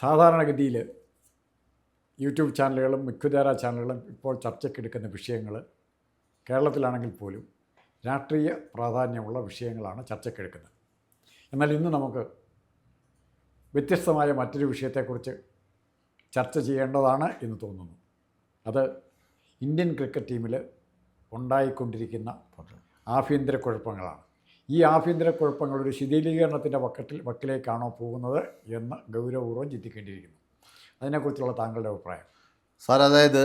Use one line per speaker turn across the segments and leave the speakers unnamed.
സാധാരണഗതിയിൽ യൂട്യൂബ് ചാനലുകളും മിക്കുദാര ചാനലുകളും ഇപ്പോൾ ചർച്ചയ്ക്കെടുക്കുന്ന വിഷയങ്ങൾ കേരളത്തിലാണെങ്കിൽ പോലും രാഷ്ട്രീയ പ്രാധാന്യമുള്ള വിഷയങ്ങളാണ് ചർച്ചയ്ക്കെടുക്കുന്നത് എന്നാൽ ഇന്ന് നമുക്ക് വ്യത്യസ്തമായ മറ്റൊരു വിഷയത്തെക്കുറിച്ച് ചർച്ച ചെയ്യേണ്ടതാണ് എന്ന് തോന്നുന്നു. അത് ഇന്ത്യൻ ക്രിക്കറ്റ് ടീമിൽ ഉണ്ടായിക്കൊണ്ടിരിക്കുന്ന ആഭ്യന്തര കുഴപ്പങ്ങളാണ്. ഈ ആഭ്യന്തര കുഴപ്പങ്ങൾ ഒരു ശിഥിലീകരണത്തിന്റെ വക്കത്തിൽ വക്കിലേക്കാണോ പോകുന്നത് എന്ന് ഗൗരവപൂർവം ചിന്തിക്കേണ്ടിയിരിക്കുന്നു. അതിനെക്കുറിച്ചുള്ള താങ്കളുടെ അഭിപ്രായം.
സാർ അതായത്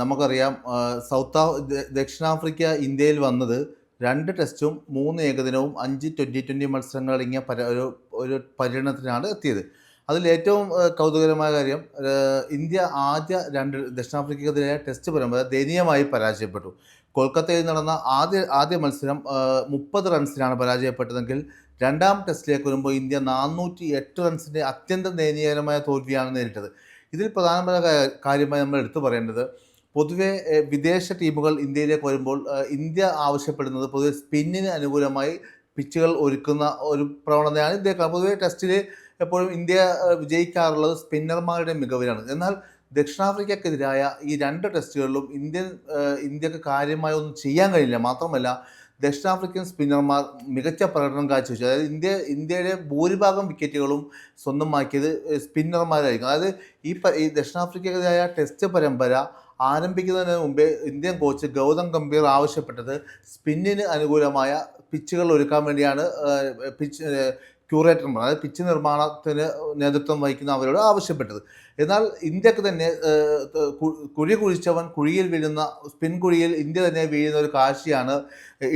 നമുക്കറിയാം സൗത്ത് ദക്ഷിണാഫ്രിക്ക ഇന്ത്യയിൽ വന്നത് രണ്ട് ടെസ്റ്റും മൂന്ന് ഏകദിനവും അഞ്ച് ട്വന്റി ട്വന്റി മത്സരങ്ങൾ അടങ്ങിയ പര ഒരു ഒരു പര്യടനത്തിനാണ് എത്തിയത്. അതിൽ ഏറ്റവും കൗതുകരമായ കാര്യം ഇന്ത്യ ആദ്യ രണ്ട് ദക്ഷിണാഫ്രിക്കക്കെതിരായ ടെസ്റ്റ് പരമ്പര ദയനീയമായി പരാജയപ്പെട്ടു. കൊൽക്കത്തയിൽ നടന്ന ആദ്യ ആദ്യ മത്സരം മുപ്പത് റൺസിനാണ് പരാജയപ്പെട്ടതെങ്കിൽ രണ്ടാം ടെസ്റ്റിലേക്ക് വരുമ്പോൾ ഇന്ത്യ നാനൂറ്റി എട്ട് റൺസിന്റെ അത്യന്തം ദയനീയകരമായ തോൽവിയാണ് നേരിട്ടത്. ഇതിൽ പ്രധാനപ്പെട്ട കാര്യമായി നമ്മൾ എടുത്തു പറയേണ്ടത് പൊതുവെ വിദേശ ടീമുകൾ ഇന്ത്യയിലേക്ക് വരുമ്പോൾ ഇന്ത്യ ആവശ്യപ്പെടുന്നത് പൊതുവെ സ്പിന്നിന് അനുകൂലമായി പിച്ചുകൾ ഒരുക്കുന്ന ഒരു പ്രവണതയാണ് ഇന്ത്യ പൊതുവെ ടെസ്റ്റിൽ എപ്പോഴും ഇന്ത്യ വിജയിക്കാറുള്ളത് സ്പിന്നർമാരുടെ മികവിലാണ്. എന്നാൽ ദക്ഷിണാഫ്രിക്കക്കെതിരായ ഈ രണ്ട് ടെസ്റ്റുകളിലും ഇന്ത്യൻ ഇന്ത്യയ്ക്ക് കാര്യമായി ഒന്നും ചെയ്യാൻ കഴിയില്ല. മാത്രമല്ല ദക്ഷിണാഫ്രിക്കൻ സ്പിന്നർമാർ മികച്ച പ്രകടനം കാഴ്ചവെച്ചു. അതായത് ഇന്ത്യ ഇന്ത്യയുടെ ഭൂരിഭാഗം വിക്കറ്റുകളും സ്വന്തമാക്കിയത് സ്പിന്നർമാരായിരിക്കും. അതായത് ഈ ഈ ദക്ഷിണാഫ്രിക്കക്കെതിരായ ടെസ്റ്റ് പരമ്പര ആരംഭിക്കുന്നതിന് മുമ്പേ ഇന്ത്യൻ കോച്ച് ഗൗതം ഗംഭീർ ആവശ്യപ്പെട്ടത് സ്പിന്നിന് അനുകൂലമായ പിച്ചുകൾ ഒരുക്കാൻ വേണ്ടിയാണ് പിച്ച് ക്യൂറേറ്റർമാർ അതായത് പിച്ച് നിർമ്മാണത്തിന് നേതൃത്വം വഹിക്കുന്ന അവരോട് ആവശ്യപ്പെട്ടത്. എന്നാൽ ഇന്ത്യയ്ക്ക് തന്നെ കുഴി കുഴിച്ചവൻ കുഴിയിൽ വീഴുന്ന സ്പിൻ കുഴിയിൽ ഇന്ത്യ തന്നെ വീഴുന്ന ഒരു കാഴ്ചയാണ്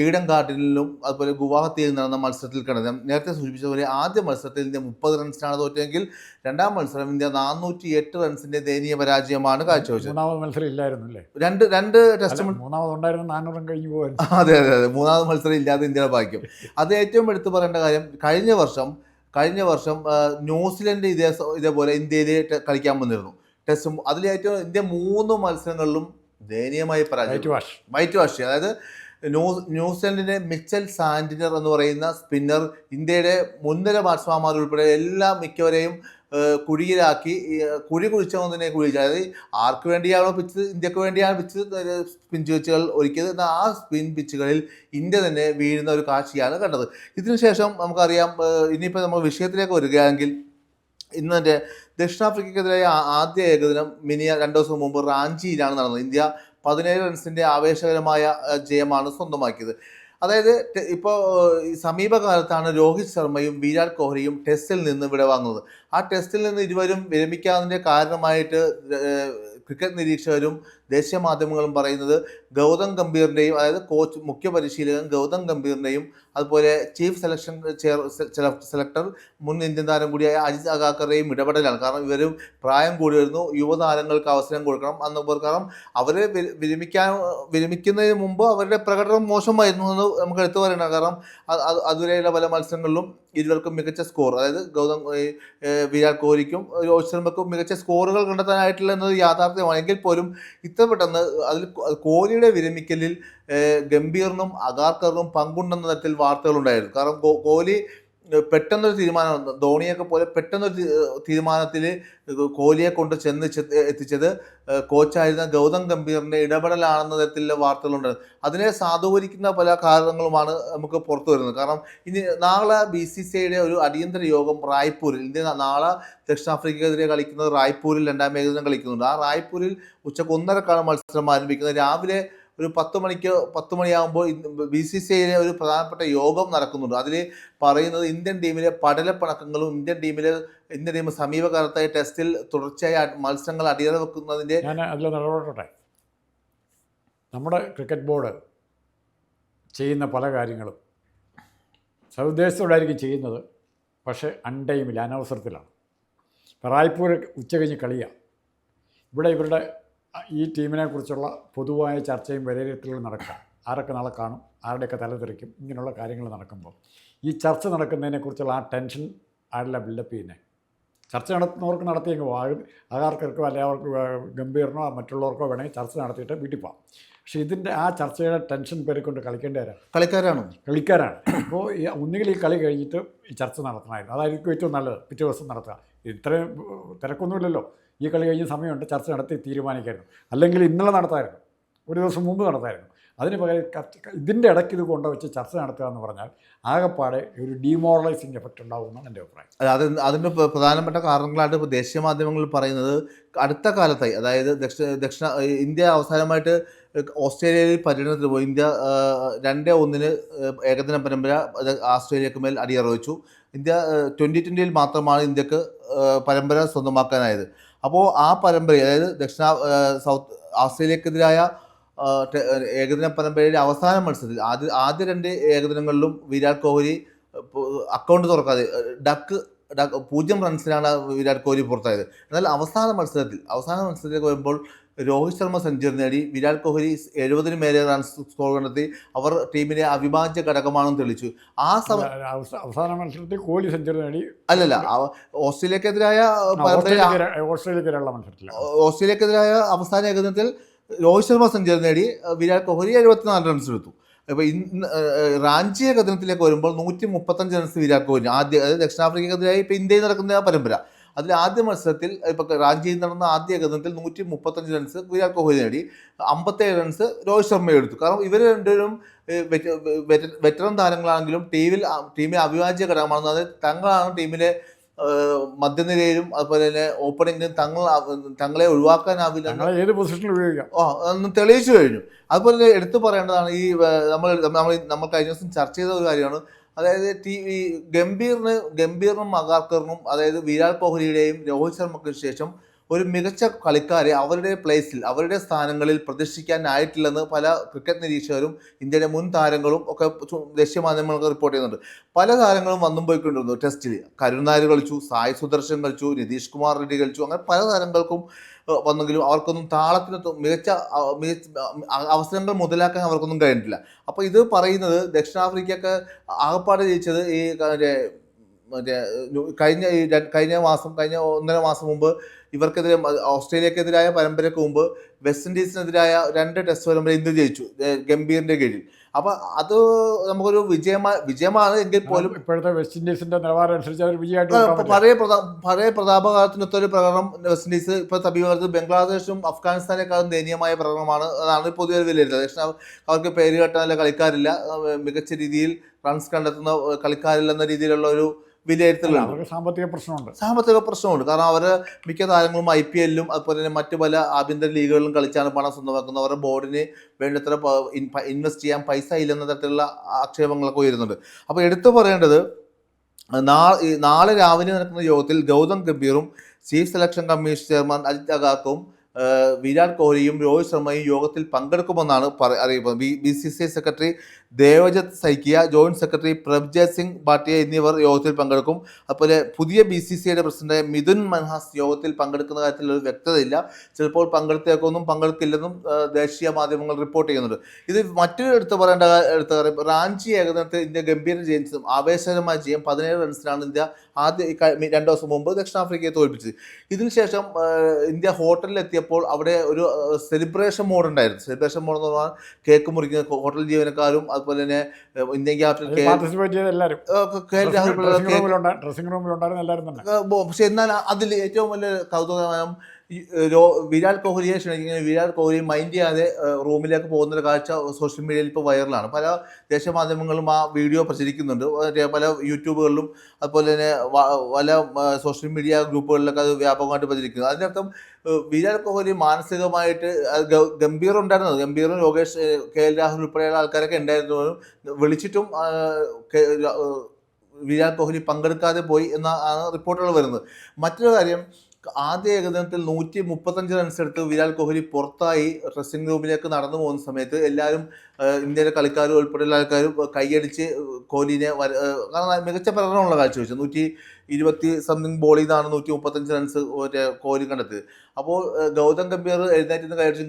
ഈഡൻ ഗാർഡനിലും അതുപോലെ ഗുവാഹത്തിയിൽ നടന്ന മത്സരത്തിൽ കണ്ടത്. നേരത്തെ സൂചിപ്പിച്ച പോലെ ആദ്യ മത്സരത്തിൽ ഇന്ത്യ മുപ്പത് റൺസിനാണ് തോറ്റെങ്കിൽ രണ്ടാം മത്സരം ഇന്ത്യ നാനൂറ്റി എട്ട് റൺസിന്റെ ദയനീയ പരാജയമാണ് കാഴ്ചവെച്ചത്.
മൂന്നാമത് മത്സരം ഇല്ലായിരുന്നു അല്ലേ
രണ്ട് രണ്ട് ടെസ്റ്റ്
മൂന്നാമത് ഉണ്ടായിരുന്നു നാനൂറും കഴിഞ്ഞു പോകാൻ
അതെ അതെ അതെ. മൂന്നാമത് മത്സരം ഇല്ലാതെ ഇന്ത്യയുടെ ഭാഗ്യം. അത് ഏറ്റവും എടുത്തു പറയേണ്ട കാര്യം കഴിഞ്ഞ വർഷം കഴിഞ്ഞ വർഷം ന്യൂസിലൻഡ് ഇതേ ഇതേപോലെ ഇന്ത്യയിൽ കളിക്കാൻ വന്നിരുന്നു. ടെസ്റ്റും അതിൽ ഏറ്റവും ഇന്ത്യ മൂന്ന് മത്സരങ്ങളിലും ദയനീയമായി പരാജയം
വൈറ്റ് വാഷ്.
അതായത് ന്യൂസ് ന്യൂസിലൻഡിന്റെ മിച്ചൽ സാന്റിനർ എന്ന് പറയുന്ന സ്പിന്നർ ഇന്ത്യയുടെ മുൻനിര ബാറ്റ്സ്മാൻമാർ ഉൾപ്പെടെ എല്ലാ മിക്കവരെയും കുഴിയിലാക്കി കുഴി കുഴിച്ച ഒന്നിനെ കുഴിച്ചു അതായത് ആർക്ക് വേണ്ടിയാണോ പിച്ച് ഇന്ത്യയ്ക്ക് വേണ്ടിയാണ് പിച്ച് സ്പിൻ പിച്ചുകൾ ഒരുക്കിയത് ആ സ്പിൻ പിച്ചുകളിൽ ഇന്ത്യ തന്നെ വീഴുന്ന ഒരു കാഴ്ചയാണ് കണ്ടത്. ഇതിനുശേഷം നമുക്കറിയാം ഇനിയിപ്പോൾ നമ്മൾ വിഷയത്തിലേക്ക് വരികയാണെങ്കിൽ ഇന്നത്തെ ദക്ഷിണാഫ്രിക്കയ്ക്കെതിരായ ദക്ഷിണാഫ്രിക്കക്കെതിരായ ആദ്യ ഏകദിനം മിനിയ രണ്ടു ദിവസം മുമ്പ് റാഞ്ചിയിലാണ് നടന്നത്. ഇന്ത്യ പതിനേഴ് റൺസിന്റെ ആവേശകരമായ ജയമാണ് സ്വന്തമാക്കിയത്. അതായത് ഇപ്പോൾ സമീപകാലത്താണ് രോഹിത് ശർമ്മയും വിരാട് കോഹ്ലിയും ടെസ്റ്റിൽ നിന്ന് വിടവാങ്ങുന്നത്. ആ ടെസ്റ്റിൽ നിന്ന് ഇരുവരും വിരമിക്കാതിന്റെ കാരണമായിട്ട് ക്രിക്കറ്റ് നിരീക്ഷകരും ദേശീയ മാധ്യമങ്ങളും പറയുന്നത് ഗൗതം ഗംഭീറിന്റെയും അതായത് കോച്ച് മുഖ്യ പരിശീലകൻ ഗൗതം ഗംഭീറിന്റെയും അതുപോലെ ചീഫ് സെലക്ഷൻ ചെയർ സെലക്ടർ മുൻ ഇന്ത്യൻ താരം കൂടിയായ അജിത് അഗാക്കറുടെയും ഇടപെടലാണ്. കാരണം ഇവരും പ്രായം കൂടി വരുന്നു യുവതാരങ്ങൾക്ക് അവസരം കൊടുക്കണം അന്ന് കാരണം അവരെ വിര- വിരമിക്കാൻ വിരമിക്കുന്നതിന് മുമ്പ് അവരുടെ പ്രകടനം മോശമായിരുന്നു എന്ന് നമുക്ക് എടുത്തു പറയണം കാരണം അത് അത് അതുവരെയുള്ള പല മത്സരങ്ങളിലും ഇരുവർക്കും മികച്ച സ്കോർ അതായത് ഗൗതം വിരാട് കോഹ്ലിക്കും രോഹിത് ശർമ്മക്കും മികച്ച സ്കോറുകൾ കണ്ടെത്താനായിട്ടില്ല എന്നത് യാഥാർത്ഥ്യമാണ്. എങ്കിൽ പോലും ഇത്ര പെട്ടെന്ന് അതിൽ കോഹ്ലിയുടെ വിരമിക്കലിൽ ഗംഭീറിനും അഗാർക്കറിനും പങ്കുണ്ടെന്ന തരത്തിൽ വാർത്തകളുണ്ടായിരുന്നു. കാരണം കോഹ്ലി പെട്ടെന്നൊരു തീരുമാനം ധോണിയൊക്കെ പോലെ പെട്ടെന്നൊരു തീരുമാനത്തിൽ കോഹ്ലിയെ കൊണ്ട് ചെന്ന് എത്തിച്ചത് കോച്ചായിരുന്ന ഗൗതം ഗംഭീറിന്റെ ഇടപെടലാണെന്ന തരത്തിലുള്ള വാർത്തകളുണ്ട്. അതിനെ സാധൂകരിക്കുന്ന പല കാരണങ്ങളുമാണ് നമുക്ക് പുറത്തു വരുന്നത്. കാരണം ഇനി നാളെ ബി സി സി ഐയുടെ ഒരു അടിയന്തര യോഗം റായ്പൂരിൽ ഇന്ത്യ നാളെ ദക്ഷിണാഫ്രിക്കയ്ക്കെതിരെ കളിക്കുന്നത് റായ്പൂരിൽ രണ്ടാം ഏകദിനം കളിക്കുന്നുണ്ട്. ആ റായ്പൂരിൽ ഉച്ചയ്ക്ക് ഒന്നരക്കാണ് മത്സരം ആരംഭിക്കുന്നത് രാവിലെ ഒരു പത്ത് മണിക്ക് പത്ത് മണിയാകുമ്പോൾ ബി സി സി ഐയിലെ ഒരു പ്രധാനപ്പെട്ട യോഗം നടക്കുന്നുണ്ട്. അതിൽ പറയുന്നത് ഇന്ത്യൻ ടീമിലെ പടലപ്പണക്കങ്ങളും ഇന്ത്യൻ ടീമിലെ ഇന്ത്യൻ ടീം സമീപകാലത്തായി ടെസ്റ്റിൽ തുടർച്ചയായി മത്സരങ്ങൾ അടിയറ വെക്കുന്നതിന്റെ
ഞാൻ നമ്മുടെ ക്രിക്കറ്റ് ബോർഡ് ചെയ്യുന്ന പല കാര്യങ്ങളും സൗദ്ദേശത്തോടായിരിക്കും ചെയ്യുന്നത്. പക്ഷേ അൺടൈമിൽ അനവസരത്തിലാണ്. റായ്പൂർ ഉച്ച കഴിഞ്ഞ് കളിയാണ്. ഇവിടെ ഇവരുടെ ഈ ടീമിനെ കുറിച്ചുള്ള പൊതുവായ ചർച്ചയും വിലയിരുത്തലുകളും നടക്കുക. ആരൊക്കെ നാളെ കാണും ആരുടെയൊക്കെ തലതെറിക്കും ഇങ്ങനെയുള്ള കാര്യങ്ങൾ നടക്കുമ്പോൾ. ഈ ചർച്ച നടക്കുന്നതിനെക്കുറിച്ചുള്ള ആ ടെൻഷൻ ആരല്ല ബിൽഡപ്പ് ചെയ്യുന്നത് ചർച്ച നടത്തുന്നവർക്ക് നടത്തിയെങ്കിൽ പോകും അതാർക്കർക്കോ അല്ലെ അവർക്ക് ഗംഭീരനോ ഗംഭീറിനോ മറ്റുള്ളവർക്കോ വേണമെങ്കിൽ ചർച്ച നടത്തിയിട്ട് വീട്ടിൽ പോകാം പക്ഷേ ഇതിന്റെ ആ ചർച്ചയുടെ ടെൻഷൻ പേരെക്കൊണ്ട് കളിക്കേണ്ടവരാ
കളിക്കാരാണ്?
കളിക്കാരാണ്. അപ്പോൾ ഒന്നുകിൽ ഈ കളി കഴിഞ്ഞിട്ട് ഈ ചർച്ച നടത്തണമായിരുന്നു. അതായിരിക്കും ഏറ്റവും നല്ലത്. പിറ്റേ ദിവസം നടത്തുക. ഇത്രയും തിരക്കൊന്നുമില്ലല്ലോ. ഈ കളി കഴിഞ്ഞ സമയമുണ്ട് ചർച്ച നടത്തി തീരുമാനിക്കായിരുന്നു. അല്ലെങ്കിൽ ഇന്നലെ നടത്തായിരുന്നു. ഒരു ദിവസം മുമ്പ് നടത്തായിരുന്നു. അതിന് പകരം ഇതിന്റെ ഇടയ്ക്ക് ഇത് കൊണ്ടുവച്ച് ചർച്ച നടത്തുക എന്ന് പറഞ്ഞാൽ ആകെപ്പാടെ ഒരു ഡീമോറലൈസിങ് എഫക്റ്റ് ഉണ്ടാകുമെന്നാണ് എന്റെ അഭിപ്രായം.
അത് അതിന്റെ പ്രധാനപ്പെട്ട കാരണങ്ങളായിട്ട് ഇപ്പോൾ ദേശീയ മാധ്യമങ്ങളിൽ പറയുന്നത് അടുത്ത കാലത്തായി അതായത് ദക്ഷിണ ദക്ഷിണ ഇന്ത്യ അവസാനമായിട്ട് ഓസ്ട്രേലിയയിൽ പര്യടനത്തിന് പോയി. ഇന്ത്യ രണ്ട് ഒന്നിന് ഏകദിന പരമ്പര ആസ്ട്രേലിയക്ക് മേൽ അടിയറവച്ചു. ഇന്ത്യ ട്വന്റി ട്വന്റിയിൽ മാത്രമാണ് ഇന്ത്യയ്ക്ക് പരമ്പര സ്വന്തമാക്കാനായത്. അപ്പോൾ ആ പരമ്പര അതായത് ദക്ഷിണ സൗത്ത് ഓസ്ട്രേലിയക്കെതിരായ ഏകദിന പരമ്പരയിലെ അവസാന മത്സരത്തിൽ ആദ്യ ആദ്യ രണ്ട് ഏകദിനങ്ങളിലും വിരാട് കോഹ്ലി അക്കൗണ്ട് തുറക്കാതെ ഡക്ക് ഡക്ക് പൂജ്യം റൺസിനാണ് വിരാട് കോഹ്ലി പുറത്തായത്. എന്നാൽ അവസാന മത്സരത്തിൽ അവസാന മത്സരത്തിലേക്ക് വരുമ്പോൾ രോഹിത് ശർമ്മ സെഞ്ചുറി നേടി. വിരാട് കോഹ്ലി എഴുപതിന് മേലെ റൺസ് സ്കോർ കണ്ടെത്തി. അവർ ടീമിനെ അവിഭാജ്യ ഘടകമാണെന്ന് തെളിയിച്ചു ആ സമയം
അവസാന മത്സരത്തിൽ കോഹ്ലി സെഞ്ചുറി നേടി.
അല്ലല്ല ഓസ്ട്രേലിയക്കെതിരായ
ആ, ഓസ്ട്രേലിയക്കെതിരെയുള്ള മത്സരത്തിൽ
ഓസ്ട്രേലിയക്കെതിരായ അവസാന ഏകദിനത്തിൽ രോഹിത് ശർമ്മ സെഞ്ചുറി നേടി. വിരാട് കോഹ്ലി എഴുപത്തിനാല് റൺസ് എടുത്തു. അപ്പോൾ ഇന്ന് റാഞ്ചി ഏകദിനത്തിലേക്ക് വരുമ്പോൾ നൂറ്റി മുപ്പത്തഞ്ച് റൺസ് വിരാട് കോഹ്ലി ആദ്യം അതായത് ദക്ഷിണാഫ്രിക്കക്കെതിരായി ഇപ്പോൾ ഇന്ത്യയിൽ നടക്കുന്ന പരമ്പര. അതിൽ ആദ്യ മത്സരത്തിൽ ഇപ്പോൾ റാഞ്ചിയിൽ നടന്ന ആദ്യ ഏകദിനത്തിൽ നൂറ്റി മുപ്പത്തഞ്ച് റൺസ് വിരാട് കോഹ്ലി നേടി. അമ്പത്തേഴ് റൺസ് രോഹിത് ശർമ്മ എടുത്തു. കാരണം ഇവർ രണ്ടുപേരും വെറ്ററൻ താരങ്ങളാണെങ്കിലും ടീമിൽ ടീമിലെ അവിഭാജ്യ ഘടകമാണെന്ന് അതായത് തങ്ങളാണ് ടീമിലെ മധ്യനിരയിലും അതുപോലെ തന്നെ ഓപ്പണിങ്ങിലും തങ്ങൾ തങ്ങളെ ഒഴിവാക്കാനാവില്ല.
ഏത് പൊസിഷനിൽ ഉപയോഗിക്കാം.
ഓ തെളിയിച്ചു കഴിഞ്ഞു. അതുപോലെ തന്നെ എടുത്തു പറയേണ്ടതാണ് ഈ നമ്മൾ നമ്മൾ നമ്മൾ കഴിഞ്ഞ ദിവസം ചർച്ച ചെയ്ത ഒരു കാര്യമാണ്. അതായത് ടി ഗംഭീറിന് ഗംഭീറിനും മഗാർക്കറിനും അതായത് വിരാട് കോഹ്ലിയുടെയും രോഹിത് ശർമ്മയ്ക്കും ശേഷം ഒരു മികച്ച കളിക്കാരെ അവരുടെ പ്ലേസിൽ അവരുടെ സ്ഥാനങ്ങളിൽ പ്രതിഷ്ഠിക്കാനായിട്ടില്ലെന്ന് പല ക്രിക്കറ്റ് നിരീക്ഷകരും ഇന്ത്യയുടെ മുൻ താരങ്ങളും ഒക്കെ ദേശീയ മാധ്യമങ്ങൾക്ക് റിപ്പോർട്ട് ചെയ്യുന്നുണ്ട്. പല താരങ്ങളും വന്നും പോയിക്കൊണ്ടിരുന്നു ടെസ്റ്റിൽ കരുണാര് കളിച്ചു സായ് സുദർശൻ കളിച്ചു നിതീഷ് കുമാർ റെഡ്ഡി കളിച്ചു അങ്ങനെ പല താരങ്ങൾക്കും വന്നെങ്കിലും അവർക്കൊന്നും താളത്തിന് മികച്ച മികച്ച അവസരങ്ങൾ മുതലാക്കാൻ അവർക്കൊന്നും കഴിഞ്ഞിട്ടില്ല. അപ്പോൾ ഇത് പറയുന്നത് ദക്ഷിണാഫ്രിക്കയൊക്കെ ആകപ്പാട് ജയിച്ചത് ഈ മറ്റേ കഴിഞ്ഞ ഈ കഴിഞ്ഞ മാസം കഴിഞ്ഞ ഒന്നര മാസം മുമ്പ് ഇവർക്കെതിരെ ഓസ്ട്രേലിയക്കെതിരായ പരമ്പരയ്ക്ക് മുമ്പ് വെസ്റ്റ് ഇൻഡീസിനെതിരായ രണ്ട് ടെസ്റ്റ് പരമ്പര ഇന്ത്യ ജയിച്ചു ഗംഭീറിന്റെ കീഴിൽ. അപ്പൊ അത് നമുക്കൊരു വിജയമാ വിജയമാണ് എങ്കിൽ പോലും
ഇപ്പോഴത്തെ വെസ്റ്റ് ഇൻഡീസിന്റെ നിലവാരം അനുസരിച്ച് അവർ വിജയമായിട്ട്.
പഴയ പഴയ പ്രതാപകാലത്തിനൊത്തൊരു പ്രകടനം വെസ്റ്റ് ഇൻഡീസ് ഇപ്പൊ സമീപത്ത് ബംഗ്ലാദേശും അഫ്ഗാനിസ്ഥാനേക്കാളും ദയനീയമായ പ്രകടനമാണ്. അതാണ് പൊതുവെ വിലയിരുത്തുന്നത് ദക്ഷിണ അവർക്ക് പേര് കെട്ടാനുള്ള കളിക്കാരില്ല. മികച്ച രീതിയിൽ റൺസ് കണ്ടെത്തുന്ന കളിക്കാരില്ലെന്ന രീതിയിലുള്ള ഒരു
അവർക്ക് സാമ്പത്തിക പ്രശ്നമുണ്ട്.
സാമ്പത്തിക പ്രശ്നമുണ്ട്. കാരണം അവർ മിക്ക താരങ്ങളും ഐ പി എല്ലിലും അതുപോലെ തന്നെ മറ്റു പല ആഭ്യന്തര ലീഗുകളിലും കളിച്ചാണ് പണം സ്വന്തമാക്കുന്നത്. അവരുടെ ബോർഡിന് വേണ്ടത്ര ഇൻവെസ്റ്റ് ചെയ്യാൻ പൈസ ഇല്ലെന്ന തരത്തിലുള്ള ആക്ഷേപങ്ങളൊക്കെ ഉയരുന്നുണ്ട്. അപ്പോൾ എടുത്തു പറയേണ്ടത് നാളെ നാളെ രാവിലെ നടക്കുന്ന യോഗത്തിൽ Gautam ഗംഭീറും chief selection commission chairman Ajit അഗാർക്കും Virat കോഹ്ലിയും രോഹിത് ശർമ്മയും യോഗത്തിൽ പങ്കെടുക്കുമെന്നാണ് പറ- അറിയിക്കുന്നത് B B C C I secretary Devajit Saikia joint secretary Prabhjay Singh Bhatia എന്നിവർ യോഗത്തിൽ പങ്കെടുക്കും. അതുപോലെ പുതിയ ബി സി സിയുടെ പ്രസിഡന്റ് മിഥുൻ മൻഹാസ് യോഗത്തിൽ പങ്കെടുക്കുന്ന കാര്യത്തിൽ ഒരു വ്യക്തതയില്ല. ചിലപ്പോൾ പങ്കെടുത്തേക്കൊന്നും പങ്കെടുക്കില്ലെന്നും ദേശീയ മാധ്യമങ്ങൾ റിപ്പോർട്ട് ചെയ്യുന്നുണ്ട്. ഇത് മറ്റൊരു എടുത്ത് പറയേണ്ട എടുത്ത് പറയും റാഞ്ചി ഏകദിനത്തിൽ ഇന്ത്യ ഗംഭീര ജയിച്ചതും ആവേശകരമായ ജയം പതിനേഴ് റൺസിനാണ് ഇന്ത്യ ആദ്യ രണ്ടു രണ്ട് ദിവസം മുമ്പ് ദക്ഷിണാഫ്രിക്കയെ തോൽപ്പിച്ചത്. ഇതിനുശേഷം ഇന്ത്യ ഹോട്ടലിൽ എത്തിയപ്പോൾ അവിടെ ഒരു സെലിബ്രേഷൻ മോഡ് ഉണ്ടായിരുന്നു സെലിബ്രേഷൻ മോഡ് എന്ന് പറഞ്ഞാൽ കേക്ക് മുറിക്കുന്ന ഹോട്ടൽ ജീവനക്കാരും അതുപോലെ തന്നെ ഇന്ത്യൻ ക്യാപ്റ്റൻ കെ
പാർട്ടിസിപ്പേറ്റ് ചെയ്ത എല്ലാവരും
ഏഹ്, കെ എൽ രാഹുൽ പിള്ള
ഡ്രസ്സിംഗ്
കേക്ക്
റൂമിലുണ്ടാ ഡ്രസ്സിംഗ് റൂമിലുണ്ടായിരുന്ന എല്ലാവരും തന്നെ.
ഏഹ് പക്ഷെ എന്നാൽ അതിൽ ഏറ്റവും വലിയ കൗതുകമായ വിരാട് കോഹ്ലിയെ ക്ഷണിക്കുന്ന വിരാട് കോഹ്ലി മൈൻഡ് ചെയ്യാതെ റൂമിലേക്ക് പോകുന്ന ഒരു കാഴ്ച സോഷ്യൽ മീഡിയയിൽ ഇപ്പോൾ വൈറലാണ് പല ദേശമാധ്യമങ്ങളും ആ വീഡിയോ പ്രചരിക്കുന്നുണ്ട്. പല യൂട്യൂബുകളിലും അതുപോലെ തന്നെ പല സോഷ്യൽ മീഡിയ ഗ്രൂപ്പുകളിലൊക്കെ അത് വ്യാപകമായിട്ട് പ്രചരിക്കുന്നു. അതിനർത്ഥം വിരാട് കോഹ്ലി മാനസികമായിട്ട് ഗംഭീർ ഉണ്ടായിരുന്നത് ഗംഭീറും യോഗേഷ് കെ എൽ രാഹുൽ ഉൾപ്പെടെയുള്ള ആൾക്കാരൊക്കെ ഉണ്ടായിരുന്നു. വിളിച്ചിട്ടും വിരാട് കോഹ്ലി പങ്കെടുക്കാതെ പോയി എന്നാണ് റിപ്പോർട്ടുകൾ വരുന്നത്. മറ്റൊരു കാര്യം ആദ്യ ഏകദിനത്തിൽ നൂറ്റി മുപ്പത്തഞ്ച് റൺസ് എടുത്ത് വിരാട് കോഹ്ലി പുറത്തായി ഡ്രസ്സിംഗ് റൂമിലേക്ക് നടന്നു പോകുന്ന സമയത്ത് എല്ലാവരും ഇന്ത്യയിലെ കളിക്കാരും ഉൾപ്പെടെയുള്ള ആൾക്കാരും കൈയടിച്ച് കോഹ്ലിനെ കാരണം മികച്ച പ്രകടനമുള്ള കാഴ്ച വെച്ചു നൂറ്റി ഇരുപത്തി സംതിങ് ബോളിൽ നിന്നാണ് നൂറ്റി മുപ്പത്തഞ്ച് റൺസ് മറ്റേ കോഹ്ലി കണ്ടെത്തിയത്. അപ്പോൾ ഗൗതം ഗംഭീർ എഴുന്നേറ്റ് നിന്ന് കൈയടിച്ച്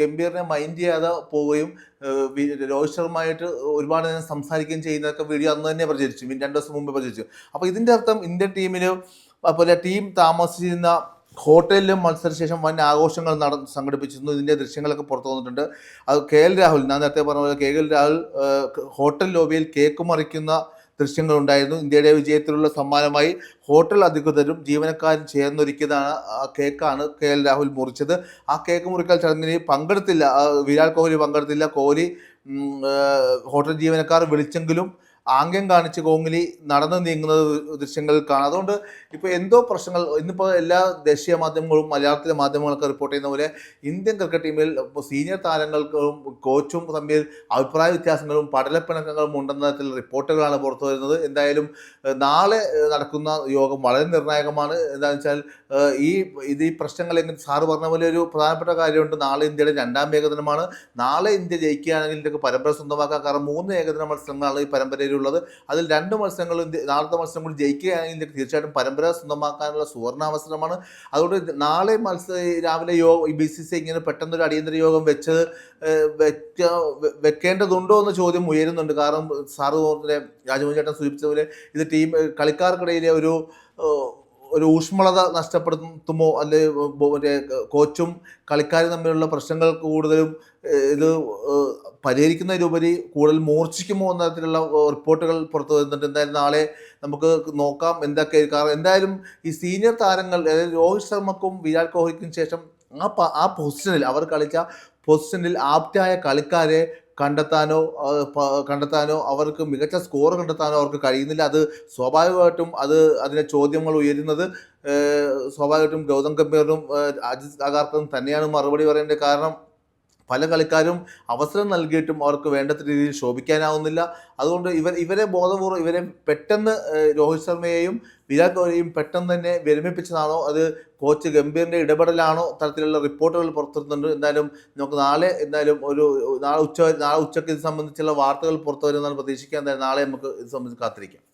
ഗംഭീറിനെ മൈൻഡ് ചെയ്യാതെ പോവുകയും രോഹിത് ശർമ്മയായിട്ട് ഒരുപാട് നേരം സംസാരിക്കുകയും ചെയ്യുന്നതൊക്കെ വീഡിയോ അന്ന് തന്നെ പ്രചരിച്ചു. ദിവസം മുമ്പ് പ്രചരിച്ചു. അപ്പോൾ ഇതിന്റെ അർത്ഥം ഇന്ത്യൻ ടീമിൽ അതുപോലെ ടീം താമസിച്ചിരുന്ന ഹോട്ടലിലും മത്സരശേഷം വൻ ആഘോഷങ്ങൾ നട സംഘടിപ്പിച്ചിരുന്നു. ഇതിന്റെ ദൃശ്യങ്ങളൊക്കെ പുറത്തു വന്നിട്ടുണ്ട്. അത് കെ എൽ രാഹുൽ ഞാൻ നേരത്തെ പറഞ്ഞ പോലെ കെ എൽ രാഹുൽ ഹോട്ടൽ ലോബിയിൽ കേക്ക് മറിക്കുന്ന ദൃശ്യങ്ങൾ ഉണ്ടായിരുന്നു ഇന്ത്യയുടെ വിജയത്തിലുള്ള സമ്മാനമായി ഹോട്ടൽ അധികൃതരും ജീവനക്കാരും ചേർന്നൊരുക്കിയതാണ് ആ കേക്കാണ് കെ എൽ രാഹുൽ മുറിച്ചത്. ആ കേക്ക് മുറിക്കൽ ചടങ്ങിന് പങ്കെടുത്തില്ല. വിരാട് കോഹ്ലി പങ്കെടുത്തില്ല. കോഹ്ലി ഹോട്ടൽ ജീവനക്കാർ വിളിച്ചെങ്കിലും ആംഗ്യം കാണിച്ച് കോഹ്ലി നടന്നു നീങ്ങുന്ന ദൃശ്യങ്ങൾ കാണാം. അതുകൊണ്ട് ഇപ്പോൾ എന്തോ പ്രശ്നങ്ങൾ ഇന്നിപ്പോ എല്ലാ ദേശീയ മാധ്യമങ്ങളും മലയാളത്തിലെ മാധ്യമങ്ങളൊക്കെ റിപ്പോർട്ട് ചെയ്യുന്ന പോലെ ഇന്ത്യൻ ക്രിക്കറ്റ് ടീമിൽ സീനിയർ താരങ്ങൾക്കും കോച്ചും തമ്മിൽ അഭിപ്രായ വ്യത്യാസങ്ങളും പടലപ്പിണക്കങ്ങളും ഉണ്ടെന്ന തരത്തിൽ റിപ്പോർട്ടുകളാണ് പുറത്തു വരുന്നത്. എന്തായാലും നാളെ നടക്കുന്ന യോഗം വളരെ നിർണായകമാണ്. എന്താണെന്ന് വെച്ചാൽ ഈ ഇത് ഈ പ്രശ്നങ്ങൾ എങ്ങനെ സാറ് പറഞ്ഞ പോലെ ഒരു പ്രധാനപ്പെട്ട കാര്യമുണ്ട്. നാളെ ഇന്ത്യയുടെ രണ്ടാം ഏകദിനമാണ്. നാളെ ഇന്ത്യ ജയിക്കുകയാണെങ്കിൽ ഇന്ത്യയ്ക്ക് പരമ്പര സ്വന്തമാക്കാം. കാരണം മൂന്ന് ഏകദിന മത്സരങ്ങളാണ് ഈ പരമ്പരയിലുള്ളത് അതിൽ രണ്ട് മത്സരങ്ങൾ നാളത്തെ മത്സരം കൂടി ജയിക്കുകയാണെങ്കിൽ ഇന്ത്യയ്ക്ക് തീർച്ചയായിട്ടും പരമ്പര സ്വന്തമാക്കാനുള്ള സുവർണാവസരമാണ്. അതുകൊണ്ട് നാളെ മത്സര രാവിലെ യോ ബി സി സി ഇങ്ങനെ പെട്ടെന്നൊരു അടിയന്തര യോഗം വെച്ചത് വെക്ക വെക്കേണ്ടതുണ്ടോ എന്ന ചോദ്യം ഉയരുന്നുണ്ട്. കാരണം സാറ് രാജമോഹൻ ചേട്ടൻ സൂചിപ്പിച്ചതുപോലെ ഇത് ടീം കളിക്കാർക്കിടയിലെ ഒരു ഒരു ഊഷ്മളത നഷ്ടപ്പെടുത്തുമോ? അല്ലെ മറ്റേ കോച്ചും കളിക്കാരും തമ്മിലുള്ള പ്രശ്നങ്ങൾ കൂടുതലും ഇത് പരിഹരിക്കുന്നതിലുപരി കൂടുതൽ മൂർച്ഛിക്കുമോ എന്ന തരത്തിലുള്ള റിപ്പോർട്ടുകൾ പുറത്തു വരുന്നുണ്ട് എന്തായാലും നാളെ നമുക്ക് നോക്കാം എന്തൊക്കെ കാരണം എന്തായാലും ഈ സീനിയർ താരങ്ങൾ അതായത് രോഹിത് ശർമ്മക്കും വിരാട് കോഹ്ലിക്കും ശേഷം ആ ആ പൊസിഷനിൽ അവർ കളിച്ച പൊസിഷനിൽ ആപ്റ്റായ കളിക്കാരെ കണ്ടെത്താനോ കണ്ടെത്താനോ അവർക്ക് മികച്ച സ്കോർ കണ്ടെത്താനോ അവർക്ക് കഴിയുന്നില്ല. അത് സ്വാഭാവികമായിട്ടും അത് അതിലെ ചോദ്യങ്ങൾ ഉയരുന്നത് സ്വാഭാവികമായിട്ടും ഗൗതം ഗംഭീറിനും അജിത് അഗാർക്കും തന്നെയാണ് മറുപടി പറയേണ്ടത് കാരണം. പല കളിക്കാരും അവസരം നൽകിയിട്ടും അവർക്ക് വേണ്ടത്ര രീതിയിൽ ശോഭിക്കാനാവുന്നില്ല. അതുകൊണ്ട് ഇവർ ഇവരെ ബോധപൂർവം ഇവരെ പെട്ടെന്ന് രോഹിത് ശർമ്മയെയും വിരാട് കോഹ്ലിയും പെട്ടെന്ന് തന്നെ വിരമിപ്പിച്ചതാണോ? അത് കോച്ച് ഗംഭീറിന്റെ ഇടപെടലാണോ? തരത്തിലുള്ള റിപ്പോർട്ടുകൾ പുറത്തുവരുന്നുണ്ട്. എന്തായാലും നമുക്ക് നാളെ എന്തായാലും ഒരു നാളെ ഉച്ച നാളെ ഉച്ചയ്ക്ക് ഇത് സംബന്ധിച്ചുള്ള വാർത്തകൾ പുറത്തു വരുമെന്നാണ് പ്രതീക്ഷിക്കുക. എന്തായാലും നാളെ നമുക്ക് ഇത് സംബന്ധിച്ച് കാത്തിരിക്കാം.